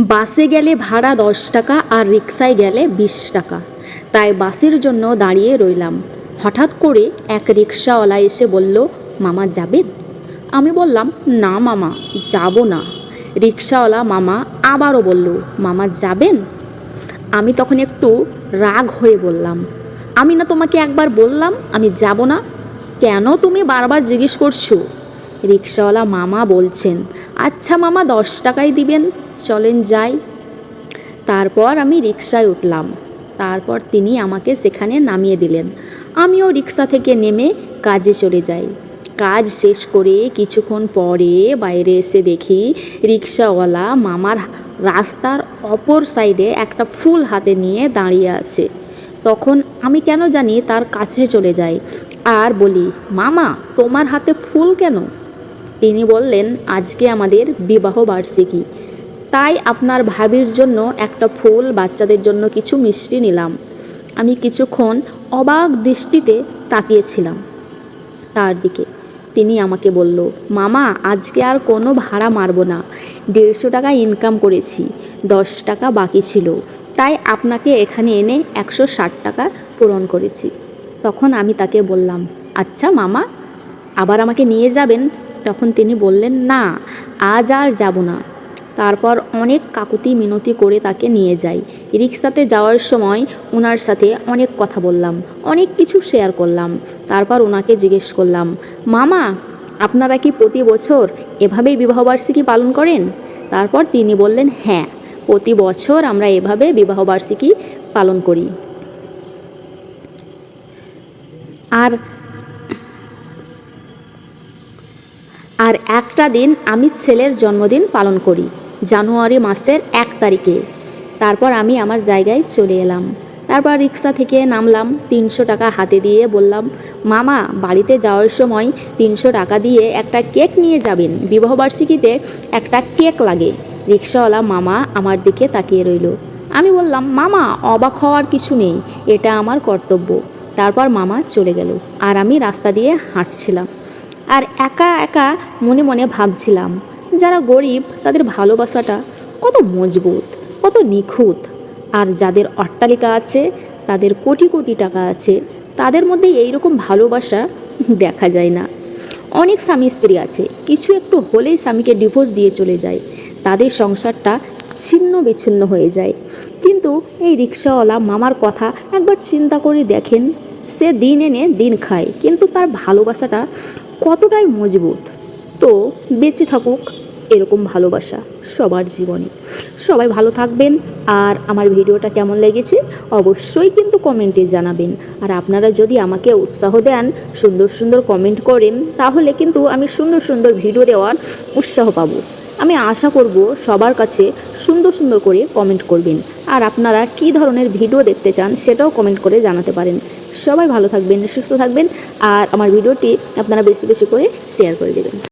বাসে গেলে ভাড়া দশ টাকা আর রিক্সায় গেলে বিশ টাকা। তাই বাসের জন্য দাঁড়িয়ে রইলাম। হঠাৎ করে এক রিক্সাওয়ালা এসে বলল, মামা যাবেন? আমি বললাম, না মামা, যাব না। রিক্সাওয়ালা মামা আবারও বলল, মামা যাবেন? আমি তখন একটু রাগ হয়ে বললাম, আমি না তোমাকে একবার বললাম, আমি যাব না। কেন তুমি বারবার জিজ্ঞেস করছ? রিক্সাওয়ালা মামা বলছেন আচ্ছা মামা, দশ টাকাই দিবেন। চলেন যাই। তারপর আমি রিক্সায় উঠলাম। তারপর তিনি আমাকে সেখানে নামিয়ে দিলেন। আমিও রিক্সা থেকে নেমে কাজে চলে যাই। কাজ শেষ করে কিছুক্ষণ পরে বাইরে এসে দেখি রিক্সাওয়ালা মামার রাস্তার অপর সাইডে একটা ফুল হাতে নিয়ে দাঁড়িয়ে আছে। তখন আমি কেন জানি তার কাছে চলে যাই আর বলি, মামা, তোমার হাতে ফুল কেন? তিনি বললেন, আজকে আমাদের বিবাহ বার্ষিকী। তাই আপনার ভাবির জন্য একটা ফুল বাচ্চাদের জন্য কিছু মিষ্টি নিলাম। আমি কিছুক্ষণ অবাক দৃষ্টিতে তাকিয়েছিলাম। তার দিকে তিনি আমাকে বলল, মামা, আজকে আর কোনো ভাড়া মারব না। দেড়শো টাকা ইনকাম করেছি, দশ টাকা বাকি ছিল। তাই আপনাকে এখানে এনে একশো ষাট টাকা পূরণ করেছি। তখন আমি তাকে বললাম আচ্ছা মামা, আবার আমাকে নিয়ে যাবেন? তখন তিনি বললেন, না, আজ আর যাব না। তারপর অনেক কাকুতি মিনতি করে তাকে নিয়ে যাই। রিক্সাতে যাওয়ার সময় ওনার সাথে অনেক কথা বললাম, অনেক কিছু শেয়ার করলাম। তারপর ওনাকে জিজ্ঞেস করলাম, মামা, আপনারা কি প্রতি বছর এভাবেই বিবাহবার্ষিকী পালন করেন? তারপর তিনি বললেন হ্যাঁ প্রতি বছর আমরা এভাবে বিবাহবার্ষিকী পালন করি। আর আর একটা দিন আমি ছেলের জন্মদিন পালন করি। জানুয়ারি মাসের এক তারিখে। তারপর আমি আমার জায়গায় চলে এলাম। তারপর রিক্সা থেকে নামলাম, তিনশো টাকা হাতে দিয়ে বললাম, মামা, বাড়িতে যাওয়ার সময় তিনশো টাকা দিয়ে একটা কেক নিয়ে যাবেন। বিবাহবার্ষিকীতে একটা কেক লাগে। রিক্সাওয়ালা মামা আমার দিকে তাকিয়ে রইল। আমি বললাম, মামা, অবাক হওয়ার কিছু নেই, এটা আমার কর্তব্য। তারপর মামা চলে গেল আর আমি রাস্তা দিয়ে হাঁটছিলাম। আর একা একা মনে মনে ভাবছিলাম যারা গরিব, তাদের ভালোবাসাটা কত মজবুত, কত নিখুঁত। আর যাদের অট্টালিকা আছে, তাদের কোটি কোটি টাকা আছে, তাদের মধ্যে এইরকম ভালোবাসা দেখা যায় না। অনেক স্বামী স্ত্রী আছে, কিছু একটু হলেই স্বামীকে ডিভোর্স দিয়ে চলে যায়। তাদের সংসারটা ছিন্ন বিচ্ছিন্ন হয়ে যায়। কিন্তু এই রিক্সাওয়ালা মামার কথা একবার চিন্তা করে দেখেন, সে দিন এনে দিন খায়, কিন্তু তার ভালোবাসাটা কতটাই মজবুত। তো বেঁচে থাকুক। এরকম ভালোবাসা সবার জীবনে। সবাই ভালো থাকবেন। আর আমার ভিডিওটা কেমন লেগেছে অবশ্যই কিন্তু কমেন্টে জানাবেন। আর আপনারা যদি আমাকে উৎসাহ দেন, সুন্দর সুন্দর কমেন্ট করেন, তাহলে কিন্তু আমি সুন্দর সুন্দর ভিডিও দেওয়ার উৎসাহ পাবো। আমি আশা করব সবার কাছে সুন্দর সুন্দর করে কমেন্ট করবেন। আর আপনারা কী ধরনের ভিডিও দেখতে চান সেটাও কমেন্ট করে জানাতে পারেন। সবাই ভালো থাকবেন, সুস্থ থাকবেন। আর আমার ভিডিওটি আপনারা বেশি বেশি করে শেয়ার করে দেবেন।